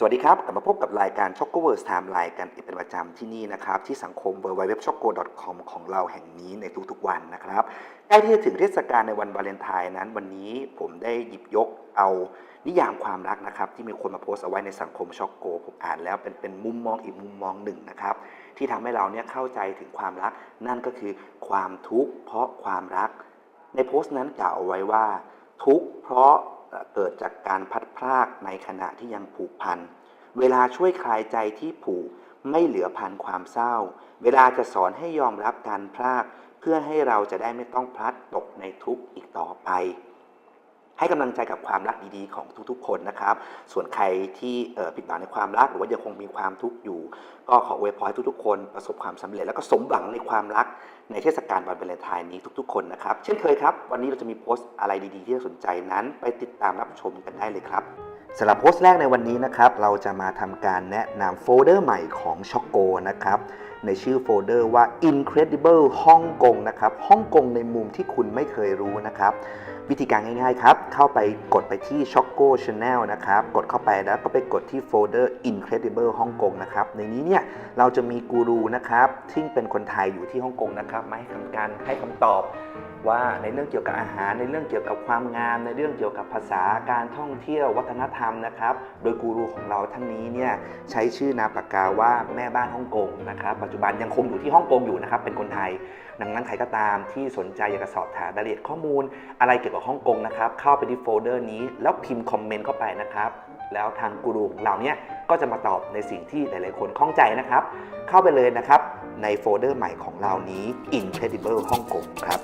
สวัสดีครับ กลับมาพบกับรายการช็อกโกเวิร์สไทม์ไลน์กันอีกเป็นประจำที่นี่นะครับ ที่สังคม w w w c h o c o c o m ของเราแห่งนี้ในทุกๆวันนะครับใกล้ที่จะถึงเทศกาลในวันวาเลนไทน์นั้น วันนี้ผมได้หยิบยกเอานิยามความรักนะครับ ที่มีคนมาโพสต์เอาไว้ในสังคมช็อกโก ผมอ่านแล้วเป็นเป็นมุมมองอีกมุมมองหนึ่งนะครับ ที่ทำให้เราเนี่ยเข้าใจถึงความรัก นั่นก็คือความทุกข์เพราะความรัก ในโพสต์นั้นกล่าวเอาไว้ว่า ทุกข์เพราะ เกิดจากการพัดพรากในขณะที่ยังผูกพัน เวลาช่วยคลายใจที่ผูกไม่เหลือพันความเศร้า เวลาจะสอนให้ยอมรับการพลาก เพื่อให้เราจะได้ไม่ต้องพลัดตกในทุกข์อีกต่อไป ให้กำลังใจกับความรักดีๆของทุกๆ คนนะครับ ส่วนใครที่ผิดหวังในความรักหรือว่ายังคงมีความทุกข์อยู่ ก็ขออวยพรให้ทุกๆ คนประสบความสำเร็จ แล้วก็สมหวังในความรักในเทศกาลวันวาเลนไทน์นี้ทุกๆ คนนะครับ เช่นเคยครับ วันนี้เราจะมีโพสต์อะไรดีๆ ที่น่าสนใจนั้น ไปติดตามรับชมกันได้เลยครับสำหรับโพสต์แรกในวันนี้นะครับ เราจะมาทำการแนะนำโฟลเดอร์ใหม่ของช็อกโกนะครับ ในชื่อโฟลเดอร์ว่า Incredible ฮ่องกงนะครับฮ่องกงในมุมที่คุณไม่เคยรู้นะครับ วิธีการง่ายๆครับ เข้าไปกดไปที่ Choco Channel นะครับ กดเข้าไปแล้วก็ไปกดที่โฟลเดอร์ Incredible ฮ่องกงนะครับ ในนี้เนี่ยเราจะมีกูรูนะครับที่เป็นคนไทยอยู่ที่ฮ่องกงนะครับมาให้คำการให้คำตอบว่าในเรื่องเกี่ยวกับอาหารในเรื่องเกี่ยวกับความงาม ในเรื่องเกี่ยวกับภาษาการท่องเที่ยววัฒนธรรมนะครับ โดยกูรูของเราท่านนี้เนี่ยใช้ชื่อนามปากกาว่าแม่บ้านฮ่องกงนะครับ ปัจจุบันยังคงอยู่ที่ฮ่องกงอยู่นะครับเป็นคนไทย ดังนั้นใครก็ตามที่สนใจอยากจะสอบถามรายละเอียดข้อมูล อะไรเกี่ยวกับฮ่องกงนะครับเข้าไปที่โฟลเดอร์นี้แล้วพิมพ์คอมเมนต์เข้าไปนะครับแล้วทางกูรูของเราเนี่ยก็จะมาตอบในสิ่งที่หลาย ๆ คนข้องใจนะครับ เข้าไปเลยนะครับในโฟลเดอร์ใหม่ของเรานี้ Incredible ฮ่องกงครับ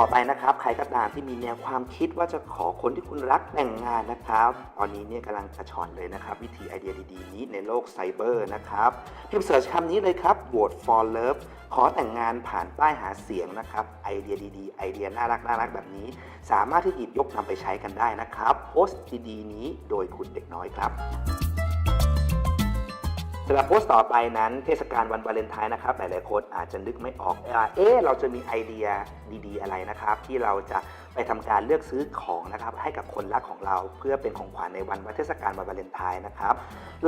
ต่อไปนะครับใครก็ตามที่มีแนวความคิดว่าจะขอคนที่คุณรักแต่งงานนะครับ ตอนนี้เนี่ยกำลังกระชอนเลยนะครับ วิธีไอเดียดีๆ นี้ในโลกไซเบอร์นะครับพิมพ์เสิร์ชคำนี้เลยครับ vote for love ขอแต่งงานผ่านป้ายหาเสียงนะครับไอเดียดีๆ ไอเดียน่ารักน่ารักแบบนี้ สามารถที่หยิบยกนำไปใช้กันได้นะครับโพสต์ดีๆนี้โดยคุณเด็กน้อยครับ สำหรับโพสต์ต่อไปนั้นเทศกาลวันวาเลนไทน์นะครับหลายๆคนอาจจะนึกไม่ออกว่าเอ๊ะเราจะมีไอเดียดีๆ อะไรนะครับ ที่เราจะไปทำการเลือกซื้อของนะครับให้กับคนรักของเราเพื่อเป็นของขวัญในวันวันเทศกาลวันวาเลนไทน์นะครับ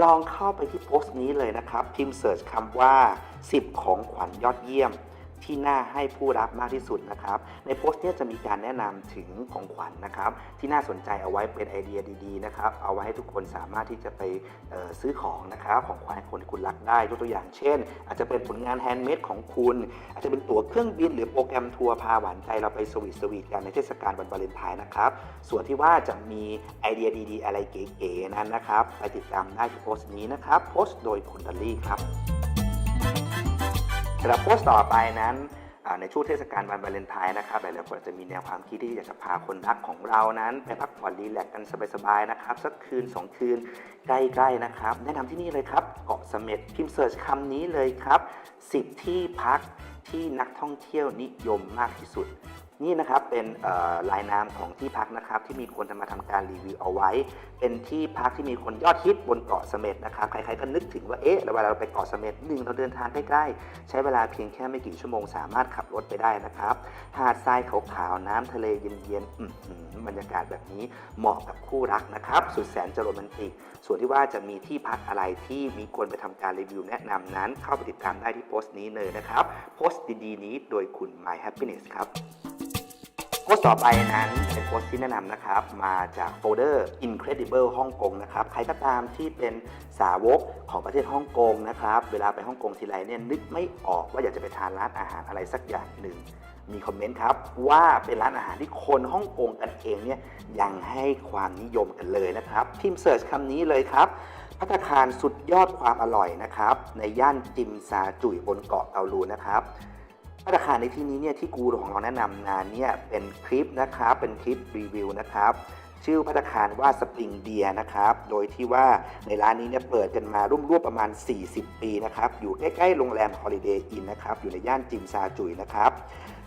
ลองเข้าไปที่โพสต์นี้เลยนะครับพิมพ์เสิร์ชคำว่า 10 ของขวัญยอดเยี่ยม ที่น่าให้ผู้รับมากที่สุดนะครับ ในโพสต์นี้จะมีการแนะนำถึงของขวัญนะครับ ที่น่าสนใจเอาไว้เป็นไอเดียดีๆนะครับ เอาไว้ให้ทุกคนสามารถที่จะไปซื้อของนะครับของขวัญให้คนที่คุณรักได้ยกตัวอย่างเช่น อาจจะเป็นผลงานแฮนด์เมดของคุณ อาจจะเป็นตั๋วเครื่องบินหรือโปรแกรมทัวร์พาหวานใจเราไปสวีทสวีทกันในเทศกาลวันวาเลนไทน์นะครับ ส่วนที่ว่าจะมีไอเดียดีๆ อะไรเก๋ๆนั้นนะครับ ไปติดตามได้ที่โพสต์นี้นะครับ โพสต์โดยคุณดอลลี่ครับำหรับโพสต์ต่อไปนั้นในช่วงเทศกาลวันวาเลนไทน์นะครับหลายๆคนจะมีแนวความคิดที่อยากจะพาคนรักของเรานั้น ไปพักผ่อนรีแลกซ์กันสบายๆนะครับ สักคืน 2 คืนใกล้ๆนะครับ แนะนำที่นี่เลยครับเกาะเสม็ดพิมพ์เสิร์ชคำนี้เลยครับ 10 ที่พักที่นักท่องเที่ยวนิยมมากที่สุด นี่นะครับเป็นลายนามของที่พักนะครับที่มีคนทำมาทำการรีวิวเอาไว้ เป็นที่พักที่มีคนยอดฮิตบนเกาะเสม็ดนะครับใครๆก็นึกถึงว่าเอ๊ะเวลาเราไปเกาะเสม็ดหนึ่งเราเดินทางใกล้ๆใช้เวลาเพียงแค่ไม่กี่ชั่วโมงสามารถขับรถไปได้นะครับหาดทรายขาวๆน้ำทะเลเย็นๆอืบรรยากาศแบบนี้เหมาะกับคู่รักนะครับสุดแสนจะโรแมนติกส่วนที่ว่าจะมีที่พักอะไรที่มีคนไปทำการรีวิวแนะนำนั้น เข้าไปติดตามได้ที่โพสต์นี้เลยนะครับโพสต์ดีๆนี้โดยคุณ My Happiness ครับ โพสต์ต่อไปนั้นเป็นโพสต์ที่แนะนำนะครับ มาจากโฟลเดอร์ Incredible ฮ่องกงนะครับ ใครก็ตามที่เป็นสาวกของประเทศฮ่องกงนะครับ เวลาไปฮ่องกงทีไรเนี่ยนึกไม่ออกว่าอยากจะไปทานร้านอาหารอะไรสักอย่างหนึ่ง มีคอมเมนต์ครับ ว่าเป็นร้านอาหารที่คนฮ่องกงกันเองเนี่ยยังให้ความนิยมกันเลยนะครับพิมพ์เสิร์ชคำนี้เลยครับพัตตาคารสุดยอดความอร่อยนะครับ ในย่านจิมซาจุยบนเกาะเกาลูนะครับ พัตตาคารในที่นี้เนี่ยที่กูรูของเราแนะนำนานเนี่ยเป็นคลิปนะครับเป็นคลิปรีวิวนะครับชื่อพัตตาคารว่าสปริงเดียนะครับ โดยที่ว่าในร้านนี้เนี่ยเปิดกันมาร่วมๆประมาณ 40 ปีนะครับ อยู่ใกล้ ๆ โรงแรมฮอลิเดย์อินนะครับ อยู่ในย่านจิมซาจุยนะครับ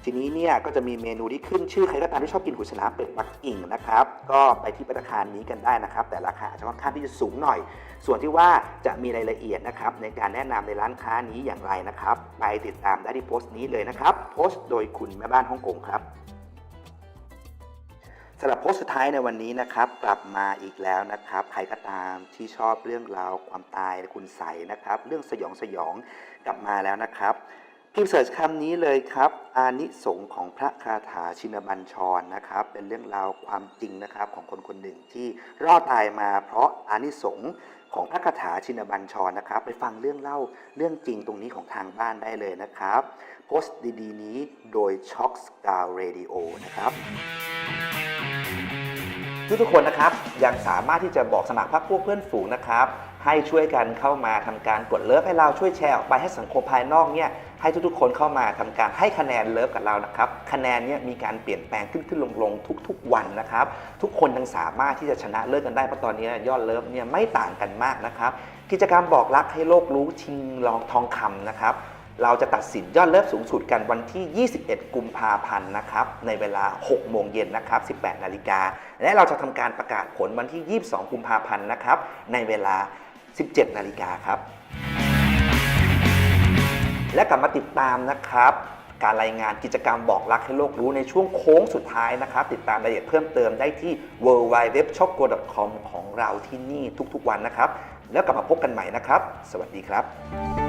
ทีนี้เนี่ยก็จะมีเมนูที่ขึ้นชื่อใครก็ตามที่ชอบกินหูฉลามเป็ดปักกิ่งนะครับ ก็ไปที่พัตตาคารนี้กันได้นะครับ แต่ราคาอาจจะค่อนข้างที่จะสูงหน่อย ส่วนที่ว่าจะมีรายละเอียดนะครับในการแนะนำในร้านค้านี้อย่างไรนะครับ ไปติดตามได้ที่โพสต์นี้เลยนะครับ โพสต์โดยคุณแม่บ้านฮ่องกงครับสำหรับโพสต์สุดท้ายในวันนี้นะครับกลับมาอีกแล้วนะครับ ใครก็ตามที่ชอบเรื่องราวความตายคุณใสนะครับ เรื่องสยองสยองกลับมาแล้วนะครับ พิมพ์เสิร์ชคำนี้เลยครับอานิสงส์ของพระคาถาชินบัญชรนะครับ เป็นเรื่องราวความจริงนะครับของคนคนหนึ่งที่รอดตายมาเพราะอานิสงส์ของพระคาถาชินบัญชรนะครับ ไปฟังเรื่องเล่าเรื่องจริงตรงนี้ของทางบ้านได้เลยนะครับ โพสต์ดีๆ นี้โดย Shock Star Radio นะครับ ทุกๆคนนะครับยังสามารถที่จะบอกสมัครพรรคพวกเพื่อนฝูงนะครับ ให้ช่วยกันเข้ามาทำการกดเลิฟให้เราช่วยแชร์ออกไปให้สังคมภายนอกเนี่ยให้ทุกๆคนเข้ามาทำการให้คะแนนเลิฟกับเรานะครับ คะแนนเนี่ยมีการเปลี่ยนแปลงขึ้นขึ้นลงลงทุก ๆ วันนะครับ ทุกคนยังสามารถที่จะชนะเลิฟกันได้เพราะตอนนี้ยอดเลิฟเนี่ยไม่ต่างกันมากนะครับ กิจกรรมบอกรักให้โลกรู้ชิงรองทองคำนะครับ เราจะตัดสินยอดเลิฟสูงสุดกันวันที่ 21 กุมภาพันธ์นะครับ ในเวลา 6 โมงเย็นนะครับ 18 นาฬิกา และเราจะทำการประกาศผลวันที่ 22 กุมภาพันธ์นะครับ ในเวลา 17 นาฬิกาครับ และกลับมาติดตามนะครับ การรายงานกิจกรรมบอกรักให้โลกรู้ในช่วงโค้งสุดท้ายนะครับ ติดตามรายละเอียดเพิ่มเติมได้ที่ w w w s h o p g o c o m ของเราที่นี่ทุกๆวันนะครับ แล้วกลับมาพบกันใหม่นะครับ สวัสดีครับ